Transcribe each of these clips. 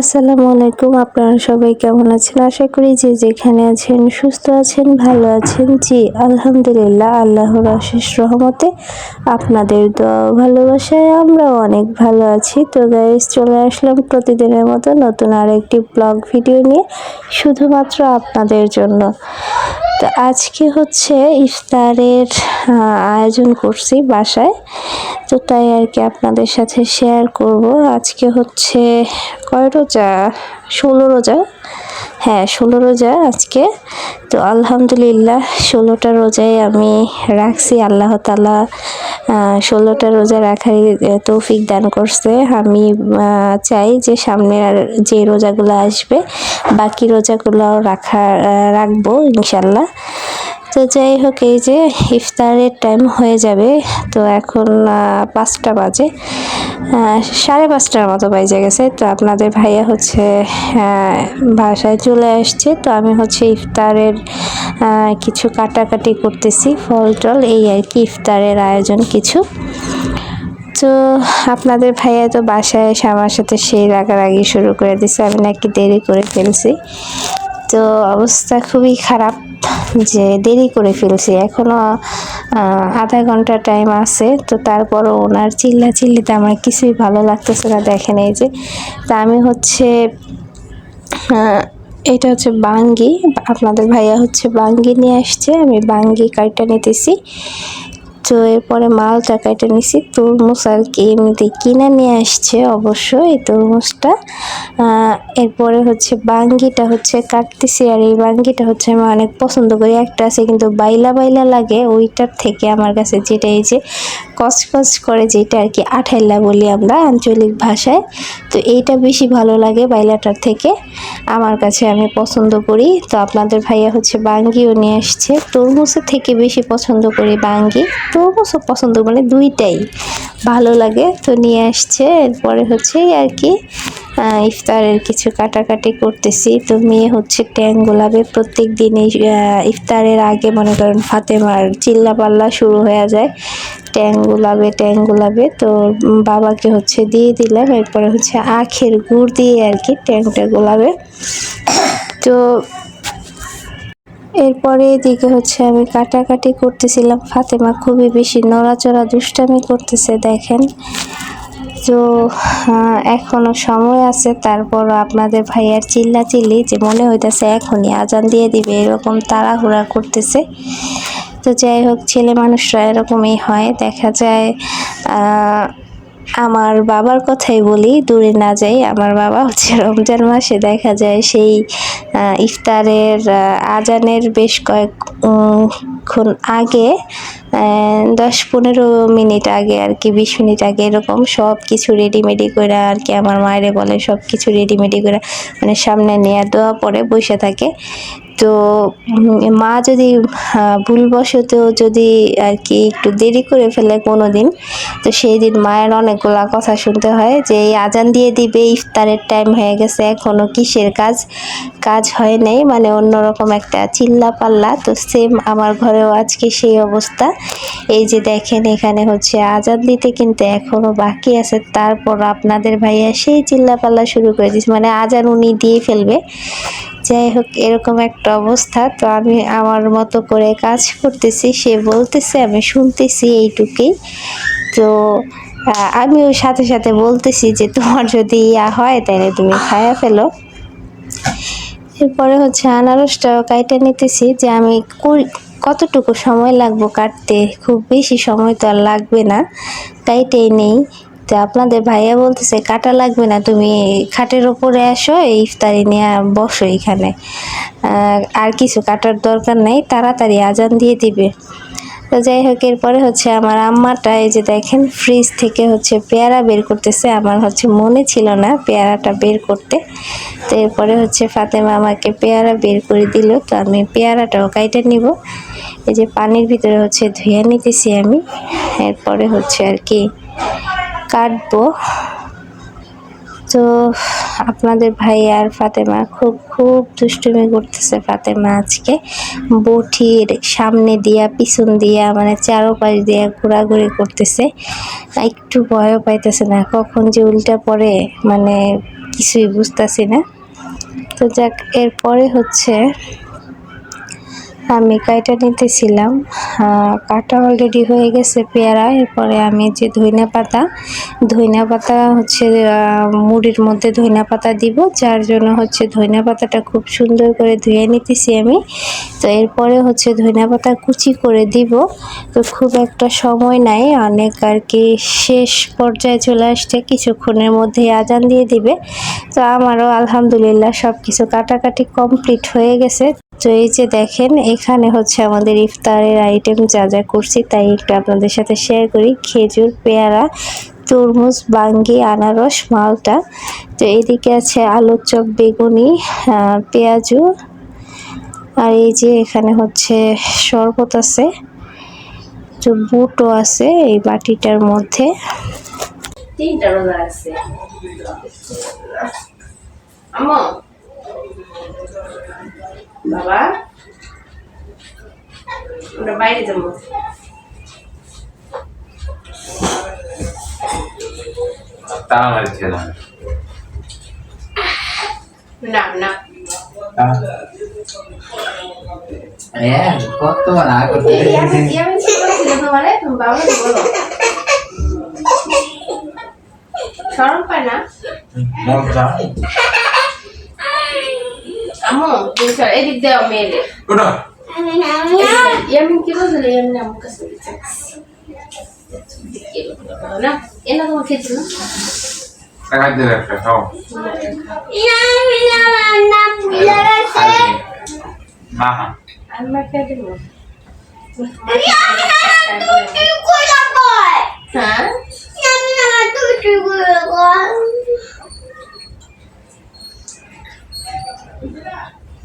আসসালামু আলাইকুম, আপনারা সবাই কেমন আছেন? আশা করি যে যেখানে আছেন, সুস্থ আছেন, ভালো আছেন। জি, আলহামদুলিল্লাহ, আল্লাহর অশেষ রহমতে আপনাদের দোয়া ভালোবাসায় আমরাও অনেক ভালো আছি। তো গাইজ চলে আসলাম প্রতিদিনের মতো নতুন আরেকটি ব্লগ ভিডিও নিয়ে, শুধুমাত্র আপনাদের জন্য। তো আজকে হচ্ছে ইফতারের আয়োজন করছি বাসায়। তো তাই আর কি আপনাদের সাথে শেয়ার করব। আজকে হচ্ছে কয় রোজা, ষোলো রোজা। হ্যাঁ ষোলো রোজা আজকে। তো আলহামদুলিল্লাহ, ষোলোটা রোজায় আমি রাখছি। আল্লাহ তালা ষোলোটা রোজা রাখার তৌফিক দান করছে। আমি চাই যে সামনের যে রোজাগুলো আসবে, বাকি রোজাগুলোও রাখা রাখব ইনশাল্লাহ তো যাই হোক, এই যে ইফতারের টাইম হয়ে যাবে। তো এখন পাঁচটা বাজে। সাড়ে পাঁচটার মতো বাজে গেছে। তো আপনাদের ভাইয়া হচ্ছে বাসায় চলে আসছে। তো আমি হচ্ছে ইফতারের কিছু কাটাকাটি করতেছি। ফল টল, এই আর কি, ইফতারের আয়োজন কিছু। তো আপনাদের ভাইয়া তো বাসায় এসে আমার সাথে সেই রাগারাগি শুরু করে দিছে। আমি নাকি দেরি করে ফেলছি। তো অবস্থা খুবই খারাপ। যে দেরি করে ফেলছি। এখনও আধা ঘণ্টা টাইম আছে, তো তারপরও ওনার চিল্লা চিল্লিতে আমার কিছুই ভালো লাগতেছে না দেখেন এই যে। তা আমি হচ্ছে এটা হচ্ছে বাঙ্গি। আপনাদের ভাইয়া হচ্ছে বাঙ্গি নিয়ে আসছে, আমি বাঙ্গি কাইটা নিতেছি। তো এরপরে মালটা কাইটা নিছি। তরমুজ আর কি এমনিতে কিনে নিয়ে আসছে অবশ্য এই তরমুজটা। এরপরে হচ্ছে বাঙ্গিটা হচ্ছে কাটতেছি আর এই বাঙ্গিটা হচ্ছে আমি অনেক পছন্দ করি। একটা আছে কিন্তু বাইলা বাইলা লাগে, ওইটার থেকে আমার কাছে যেটা এই যে কচকচ করে যেটা আর কি আঠাইলা বলি আমরা আঞ্চলিক ভাষায়। তো এইটা বেশি ভালো লাগে বাইলাটার থেকে, আমার কাছে আমি পছন্দ করি। তো আপনাদের ভাইয়া হচ্ছে বাঙ্গিও নিয়ে আসছে। তরমুজের থেকে বেশি পছন্দ করি বাঙ্গি। তরমুজও পছন্দ মানে দুইটাই ভালো লাগে। তো নিয়ে আসছে, এরপরে হচ্ছে আর কি ইফতারের কিছু কাটাকাটি করতেছি। তো মেয়ে হচ্ছে ট্যাং গোলাবে প্রত্যেক দিনই ইফতারের আগে মনে করেন ফাতেমার চিল্লা পাল্লা শুরু হয়ে যায়। ট্যাং গোলাবে ট্যাং গোলাবে তো বাবাকে হচ্ছে দিয়ে দিলাম। এরপরে হচ্ছে আখের গুড় দিয়ে আর কি ট্যাংটা গোলাবে। তো এরপরে এদিকে হচ্ছে আমি কাটাকাটি করতেছিলাম। ফাতেমা খুবই বেশি নড়াচড়া দুষ্টামি করতেছে দেখেন। তো আহ, এখনও সময় আছে তারপর আপনাদের ভাইয়ার চিল্লা চিল্লি যে মনে হইতেছে এখনই আজান দিয়ে দিবে এরকম তাড়াহুড়া করতেছে। তো যাই হোক ছেলে মানুষরা এরকমই হয়। দেখা যায় আমার বাবার কথাই বলি, দূরে না যাই, আমার বাবা হচ্ছে রমজান মাসে দেখা যায় সেই ইফতারের আজানের বেশ কয়েকক্ষণ আগে দশ পনেরো মিনিট আগে আর কি, বিশ মিনিট আগে এরকম সব কিছু রেডিমেডি করে আর কি, আমার মায়েরে বলে সব কিছু রেডিমেডি করে মানে সামনে নেওয়া দোয়া পরে বসে থাকে। তো মা যদি ভুলবশত যদি আর কি একটু দেরি করে ফেলে কোনো দিন তো সেই দিন মায়ের অনেকগুলা কথা শুনতে হয় যে, এই আজান দিয়ে দিবে, ইফতারের টাইম হয়ে গেছে এখনও কিসের কাজ? কাজ হয় নাই মানে অন্যরকম একটা চিল্লা পাল্লা তো সেম আমার ঘরেও আজকে সেই অবস্থা। এই যে দেখেন, এখানে হচ্ছে আজান দিতে কিন্তু এখনও বাকি আছে। তারপর আপনাদের ভাইয়া সেই চিল্লা পাল্লা শুরু করে দিয়েছে মানে আজান উনি দিয়ে ফেলবে। যাই হোক এরকম একটা অবস্থা। তো আমি আমার মতো করে কাজ করতেছি সে বলতেছে আমি শুনতেছি এইটুকুই। তো আহ, আমিও সাথে সাথে বলতেছি যে তোমার যদি ইয়া হয় তাহলে তুমি খায়া ফেলো। এরপরে হচ্ছে আনারসটাও কাইটা নিতেছি যে আমি কতটুকু সময় লাগবো কাটতে? খুব বেশি সময় তো আর লাগবে না। কাইটেই নেই। তো আপনাদের ভাইয়া বলতেছে, কাটা লাগবে না, তুমি খাটের ওপরে আসো ইফতারি নিয়ে বসো এখানে। আর কিছু কাটার দরকার নেই, তাড়াতাড়ি আজান দিয়ে দিবে। তো যাই হোক, এরপরে হচ্ছে আমার আম্মাটা, এই যে দেখেন, ফ্রিজ থেকে হচ্ছে পেয়ারা বের করতেছে। আমার হচ্ছে মনে ছিল না পেয়ারাটা বের করতে। তো এরপরে হচ্ছে ফাতেমা আমাকে পেয়ারা বের করে দিল। তো আমি পেয়ারাটাও কাইটে নিব। এই যে পানির ভিতরে হচ্ছে ধুয়ে নিতেছি আমি। এরপরে হচ্ছে আর কি কাটবো। তো আপনাদের ভাই আর ফাতেমা খুব খুব দুষ্টুমি করতেছে ফাতেমা আজকে। বটির সামনে দিয়া, পিছন দিয়া মানে চারোপাশ দিয়া ঘোরাঘুরি করতেছে। একটু ভয়ও পাইতেছে না, কখন যে উল্টা পড়ে মানে কিছুই বুঝতেছি না। তো যাক, এরপরে হচ্ছে আমি কাইটা নিতেছিলাম? কাটা অলরেডি হয়ে গেছে পেয়ারা, এরপরে আমি যে ধইনা পাতা ধইনা পাতা হচ্ছে মুড়ির মধ্যে ধইনা পাতা দিব, যার জন্য হচ্ছে ধইনা পাতাটা খুব সুন্দর করে ধুয়ে নিতেছি আমি। তো এরপরে হচ্ছে ধইনা পাতা কুচি করে দিব। তো খুব একটা সময় নাই, অনেক আর কি শেষ পর্যায়ে চলে আসছে, কিছুক্ষণের মধ্যেই আজান দিয়ে দিবে। তো আমারও আলহামদুলিল্লাহ সব কিছু কাটাকাটি কমপ্লিট হয়ে গেছে। তো এই যে দেখেন, এখানে হচ্ছে আমাদের ইফতারের আইটেম যা যা করছি তাই একটু আপনাদের সাথে শেয়ার করি। খেজুর, পেয়ারা, তরমুজ, বাঙ্গি, আনারস, মালটা। তো এদিকে আছে আলুর চপ, বেগুনি পেঁয়াজু। আর এই যে এখানে হচ্ছে শরবত আছে, তো বুটও আছে এই বাটিটার মধ্যে। আছে। আমো বাবা আমরা বাইরে যাব। তারা মারছে না না। না হ্যাঁ কত না করতে শরম পায় না? মজা আমো তুমি চল এদিক দেওয়া মেয়েরে ওটা ইয়ামিন কি বলছিল ইয়ামিন আমার কাছে দিচ্ছে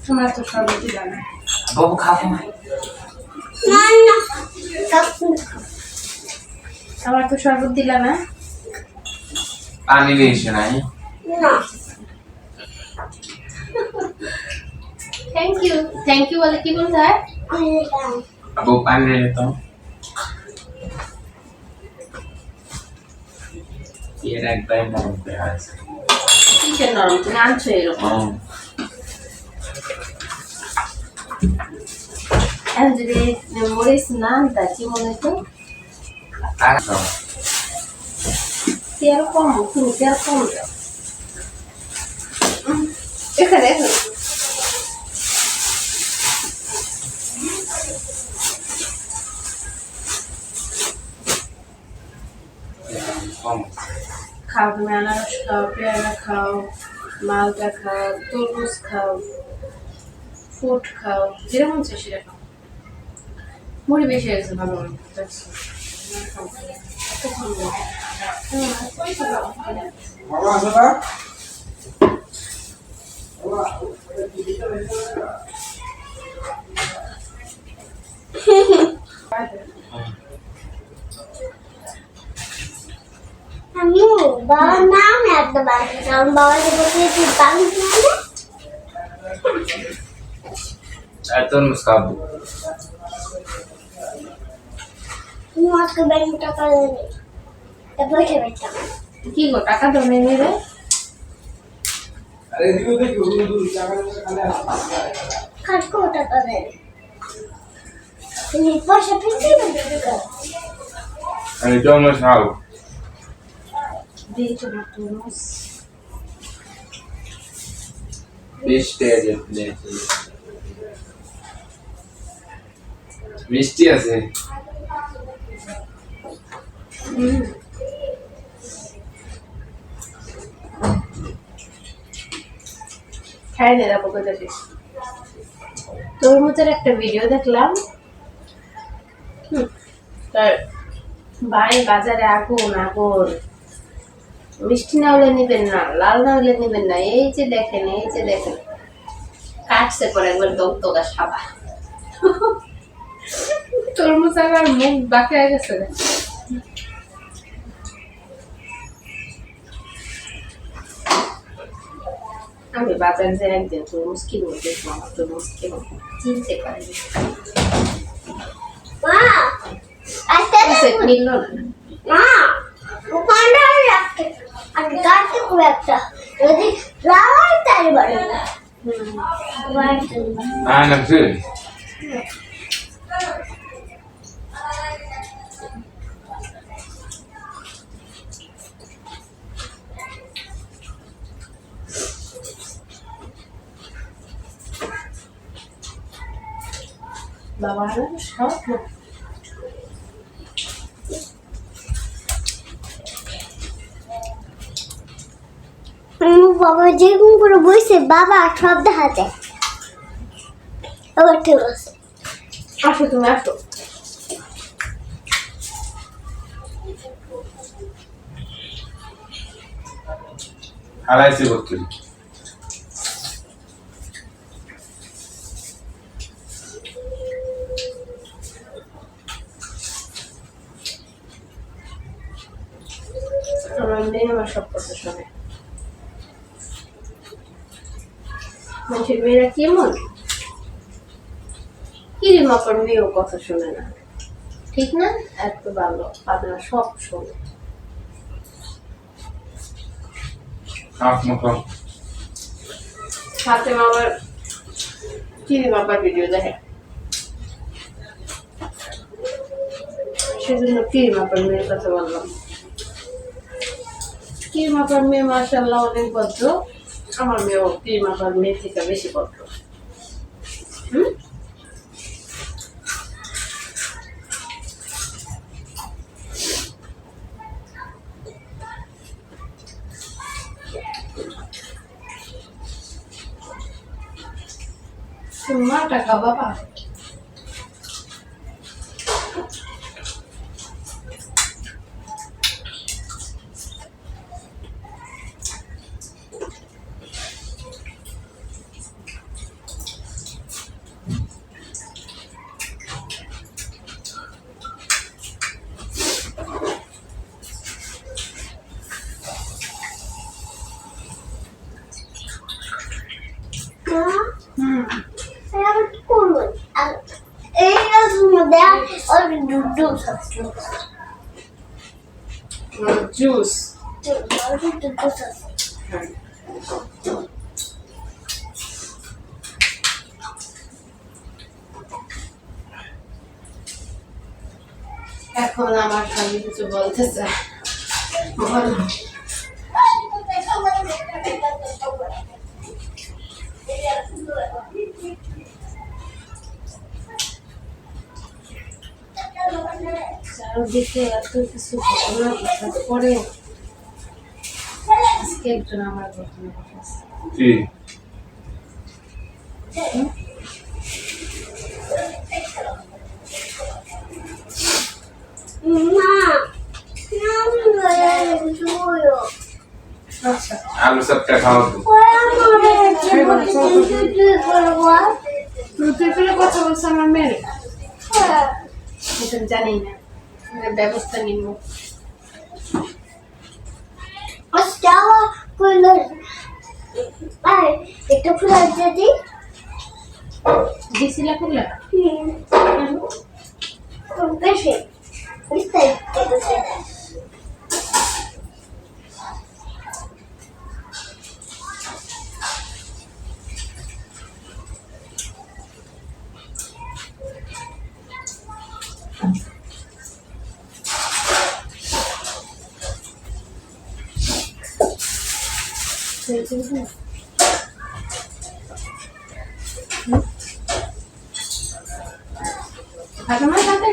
তোমার তো সবই জানা বাবু খাব আমার তো শরবত দিলা না? পানি দিয়েছে নাই। থ্যাংক ইউ থ্যাংক ইউ বলে কি বলতে হয় আবু পানি দিয়ে তো। এর একদম মন হয়ে আছে কিসের নরম? তুমি আনছো এরকম? এখন যদি মরিস না তা কি মনে হতো তেল কম তুমি তেল কম দাও উম, এখানে এখানে খাও তুমি আনারস খাও পেয়ারা খাও মালটা খাও তরমুজ খাও ফুট খাও যেরকম চাই খাও। মুড়ি বেশি আছে ভালো। আমি বাবার নাম একটা বাড়ি কারণ বাবা যে বলছে তুই বাড়ি না এত মুস্কাবু তুমি আজকে ব্যাংক টাকা দেবে তারপরে খেয়ে কি গো টাকা তো নেই নেবে খাটকো টাকা দেবে তুমি পয়সা ফিরতে দেবে আমি জন্ম খাও দিয়েছ না তরমুজ বিশ টাকা দিয়ে মিষ্টি আছে। তরমুজের একটা ভিডিও দেখলাম। তার ভাই বাজারে আগুন আগুন। মিষ্টি না হলে নিবেন না, লাল না হলে নিবেন না। এই যে দেখেন, এই যে দেখেন। কাটছে পরে একবার দগদগা সাদা তরমুজ আবার মুখ বাকি গেছে রে। আমি বাজার যে একদিন তরমুজ কিনবো দেখব আমার তরমুজ কিনবো। চিনতে পারিনি সে না। একটা। যদি রাত তাই না Ah, não precisa. বাবা যেরকম করে বইছে বাবা সব দেখা যায়। আবার ঠিক আছে। আসো তুমি আসো। হারাইছি মানুষের মেয়েরা কেমন? কিরে মাপার মেয়েও কথা শোনে না। ঠিক না? এত ভালো আপনার সব শোনে। হাতে মামার মাপার ভিডিও দেখে? সেজন্য কিরে মাপার মেয়ের কথা বললাম। কিরে মাপার মেয়ে মার্শাল্লাহ অনেক ভদ্র। আমার মেয়েও কিরে মাপার মেয়ে থেকে বেশি ভদ্র হুম তোমার টাকা বাবা দুধ আছে জুস আছে এখন আমার স্বামী কিছু বলতে চায় বলো। চারদিকে এত কিছু ঘটনা ঘটার পরে আজকে একজন আমার ঘটনা ঘটেছে। আচ্ছা। আলু সবটা খাওয়া তুই কথা বলছো আমার মেয়ের এটা জানি না ব্যবস্থা নিব। একটা ফুল যদি দিছিলা করলা বেশি। বিস্তারিত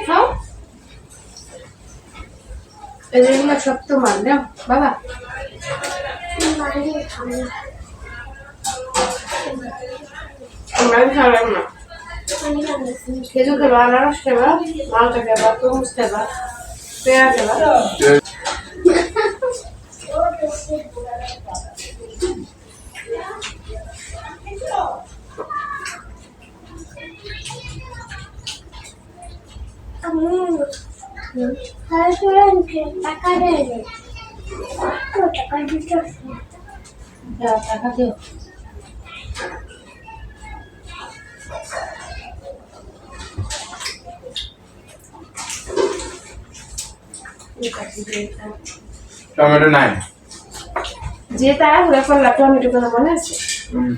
খাও। এগুলো সব তোমার নাও বাবা। মানে আমি খাওয়ালাম না। খেজুর আনারস খাবা মালটা খাবা তরমুজ খাবা পেয়ারা খাবা টাকা দেয় টাকা দিতে টাকা দিও টমেটো নাই। যে তারা ঘুরে করলা টমেটো কথা মনে আছে? হুম।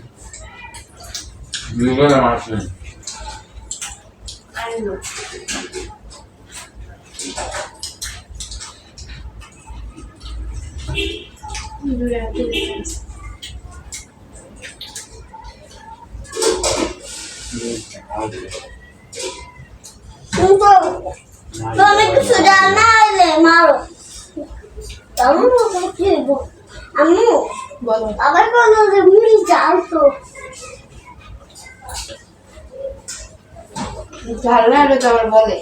আমি আবার বলো যে মুড়ি চাল তো ঝাল না তো আমার বলে।